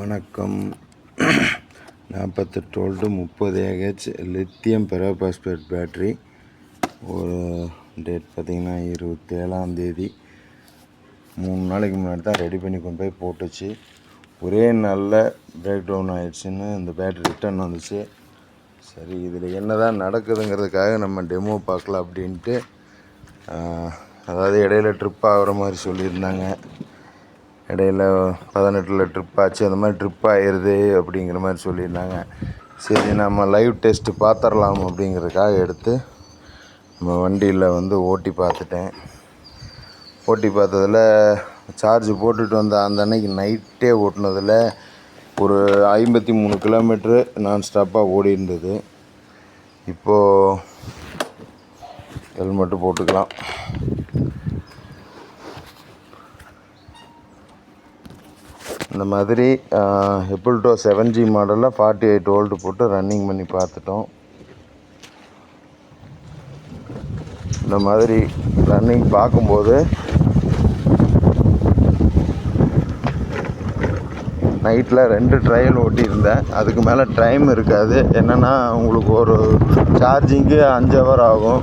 வணக்கம். நாற்பத்தெட்டு வோல்ட்டு முப்பது ஏஹெச் லித்தியம் பெராபாஸ்பேட் பேட்ரி ஒரு டேட் பார்த்திங்கன்னா இருபத்தேழாம் தேதி. மூணு நாளைக்கு முன்னாடி தான் ரெடி பண்ணி கொண்டு போய் போட்டுச்சு. ஒரே நாளில் பிரேக் டவுன் ஆகிடுச்சின்னு இந்த பேட்ரி ரிட்டர்ன் வந்துச்சு. சரி இதில் என்ன தான் நடக்குதுங்கிறதுக்காக நம்ம டெமோ பார்க்கலாம் அப்படின்ட்டு அதாவது இடையில ட்ரிப் ஆகிற மாதிரி சொல்லியிருந்தாங்க. இடையில பதினெட்டில் ட்ரிப் ஆச்சு. அந்த மாதிரி ட்ரிப் ஆயிடுது அப்படிங்கிற மாதிரி சொல்லியிருந்தாங்க. சரி நம்ம லைவ் டெஸ்ட்டு பார்த்துடலாம் அப்படிங்கிறதுக்காக எடுத்து நம்ம வண்டியில் வந்து ஓட்டி பார்த்துட்டேன். ஓட்டி பார்த்ததில் சார்ஜ் போட்டுட்டு வந்த அந்த அன்னைக்கு நைட்டே ஓட்டினதில் ஒரு ஐம்பத்தி மூணு கிலோமீட்ரு நான் ஸ்டாப்பாக ஓடி இருந்தது. இப்போது ஹெல்மெட்டு போட்டுக்கலாம். இந்த மாதிரி எப்பிள்டோ செவன் ஜி மாடலில் ஃபார்ட்டி எயிட் ஓல்டு போட்டு ரன்னிங் பண்ணி பார்த்துட்டோம். இந்த மாதிரி ரன்னிங் பார்க்கும்போது நைட்டில் ரெண்டு ட்ரையல் ஓட்டியிருந்தேன். அதுக்கு மேலே டைம் இருக்காது. என்னென்னா உங்களுக்கு ஒரு சார்ஜிங்கு அஞ்சு ஹவர் ஆகும்.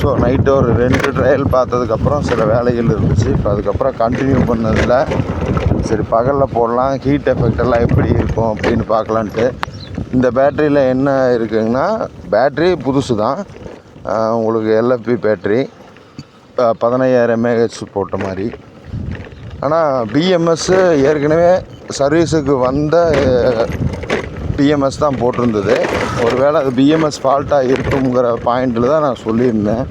ஸோ நைட்டு ஒரு ரெண்டு ட்ரையல் பார்த்ததுக்கப்புறம் சில வேலைகள் இருந்துச்சு. இப்போ அதுக்கப்புறம் கண்டினியூ பண்ணதில் சரி பகலில் போடலாம் ஹீட் எஃபெக்ட் எல்லாம் எப்படி இருக்கும் அப்படின்னு பார்க்கலான்ட்டு. இந்த பேட்டரியில் என்ன இருக்குங்கன்னா பேட்ரி புதுசு தான் உங்களுக்கு எல்எஃப்பி பேட்ரி பதினையாயிரம் எம்ஏஹெச் போட்ட மாதிரி. ஆனால் பிஎம்எஸ்ஸு ஏற்கனவே சர்வீஸுக்கு வந்த பிஎம்எஸ் தான் போட்டிருந்தது. ஒருவேளை அது பிஎம்எஸ் ஃபால்ட்டாக இருக்குங்கிற பாயிண்டில் தான் நான் சொல்லியிருந்தேன்.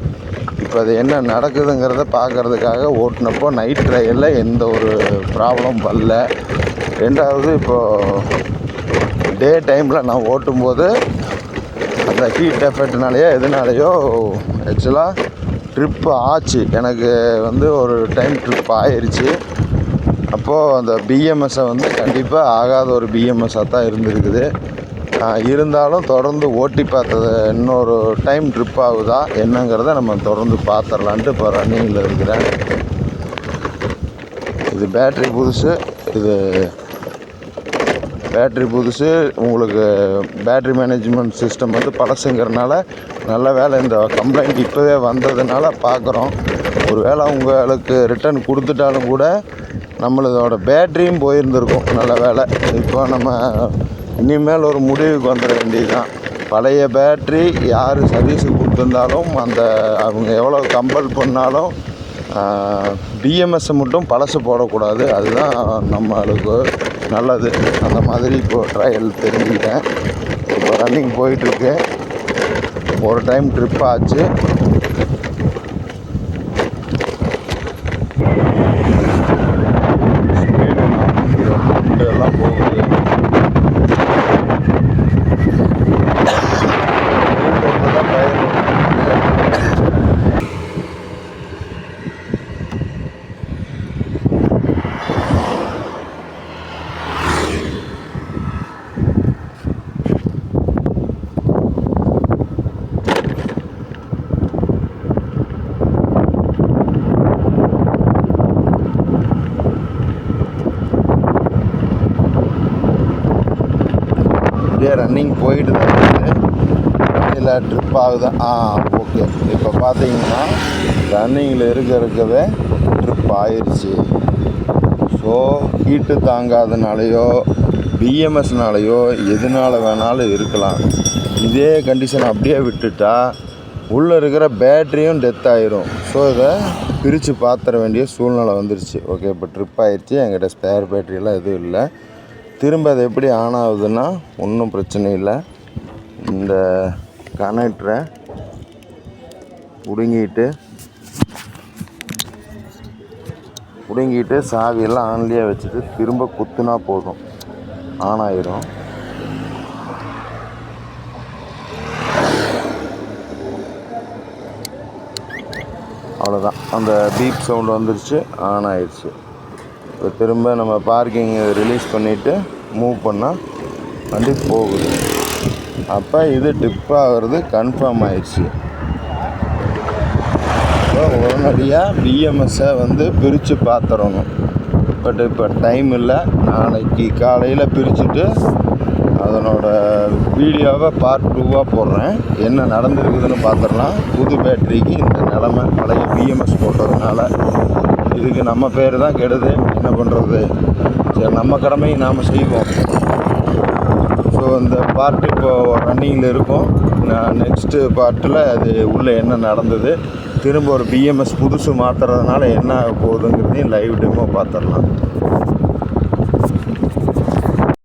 இப்போ அது என்ன நடக்குதுங்கிறத பார்க்கறதுக்காக ஓட்டினப்போ நைட் ட்ரையலில் எந்த ஒரு ப்ராப்ளம் வரல. ரெண்டாவது இப்போது டே டைமில் நான் ஓட்டும்போது அந்த ஹீட் எஃபெக்ட்னாலேயோ எதுனாலேயோ ஆக்சுவலாக ட்ரிப் ஆச்சு. எனக்கு வந்து ஒரு டைம் ட்ரிப் ஆயிடுச்சு அப்போது அந்த பிஎம்எஸ்ஸை வந்து கண்டிப்பாக ஆகாத ஒரு பிஎம்எஸ்ஸாக தான் இருந்திருக்குது. இருந்தாலும் தொடர்ந்து ஓட்டி பார்த்தது இன்னொரு டைம் ட்ரிப் ஆகுதா என்னங்கிறத நம்ம தொடர்ந்து பார்த்துடலான்ட்டு இப்போ ரன்னிங்கில் இருக்கிறேன். இது பேட்ரி புதுசு இது பேட்ரி புதுசு. உங்களுக்கு பேட்ரி மேனேஜ்மெண்ட் சிஸ்டம் வந்து பழசுங்கிறனால நல்ல வேலை இந்த கம்ப்ளைண்ட் இப்போவே வந்ததுனால பார்க்குறோம். ஒரு வேளை உங்களுக்கு ரிட்டர்ன் கொடுத்துட்டாலும் கூட நம்மளதோட பேட்டரியும் போயிருந்துருக்கும். நல்ல வேலை இப்போ நம்ம இனிமேல் ஒரு முடிவுக்கு வந்துட வேண்டியதுதான். பழைய பேட்ரி யார் சர்வீஸுக்கு கொடுத்துருந்தாலும் அந்த அவங்க எவ்வளோ கம்பல் பண்ணாலும் பிஎம்எஸ்ஸை மட்டும் பழசு போடக்கூடாது. அதுதான் நம்மளுக்கு நல்லது. அந்த மாதிரி இப்போது ட்ரையல் தெரிஞ்சுக்கிட்டேன். இப்போ ரன்னிங் போயிட்டுருக்கு. ஒரு டைம் ட்ரிப் ஆச்சு. அப்படியே ரன்னிங் போயிட்டு தான் இருக்குது. இல்லை ட்ரிப் ஆகுதா ஆ ஓகே இப்போ பார்த்தீங்கன்னா ரன்னிங்கில் இருக்க இருக்கவே ட்ரிப் ஆயிடுச்சு ஸோ ஹீட்டு தாங்காதனாலேயோ பிஎம்எஸ்னாலேயோ எதனால வேணாலும் இருக்கலாம். இதே கண்டிஷன் அப்படியே விட்டுட்டா உள்ளே இருக்கிற பேட்டரியும் டெத் ஆயிரும். ஸோ இதை பிரித்து பார்த்துற வேண்டிய சூழ்நிலை வந்துருச்சு. ஓகே இப்போ ட்ரிப் ஆயிடுச்சு என்கிட்ட ஸ்பேர் பேட்டரியெல்லாம் எதுவும் இல்லை. திரும்ப அது எப்படி ஆன் ஆகுதுன்னா ஒன்றும் பிரச்சனை இல்லை. இந்த கனெக்டரை பிடுங்கிட்டு பிடுங்கிட்டு சாவியெல்லாம் ஆன்லேயே வச்சுட்டு திரும்ப குத்துனா போதும். ஆன் ஆயிரும். அவ்வளோதான் அந்த பீப் சவுண்டு வந்துருச்சு ஆன் ஆயிடுச்சு. இப்போ திரும்ப நம்ம பார்க்கிங் ரிலீஸ் பண்ணிவிட்டு மூவ் பண்ணால் வண்டி போகுது. அப்போ இது டிப் ஆகிறது கன்ஃபார்ம் ஆயிடுச்சு. இப்போ உடனடியாக பிஎம்எஸ்ஸை வந்து பிரித்து பார்த்துடணும் பட் இப்போ டைம் இல்லை. நாளைக்கு காலையில் பிரிச்சுட்டு அதனோட வீடியோவை பார்ட் டூவாக போடுறேன். என்ன நடந்திருக்குதுன்னு பார்த்துடலாம் புது பேட்டரிக்கு இந்த நிலமை. பழைய பிஎம்எஸ் போட்டதுனால. இதுக்கு நம்ம பேர் தான் கெடுது. என்ன பண்ணுறது சரி நம்ம கடமையை நாம் செய்வோம். ஸோ இந்த பார்ட் இப்போது ரன்னிங்கில் இருக்கும். நான் நெக்ஸ்ட்டு பார்ட்டில் அது உள்ளே என்ன நடந்தது? திரும்ப ஒரு பிஎம்எஸ் புதுசு மாற்றுறதுனால என்ன ஆக போகுதுங்கிறதையும் லைவ் டெமோ பார்த்துடலாம்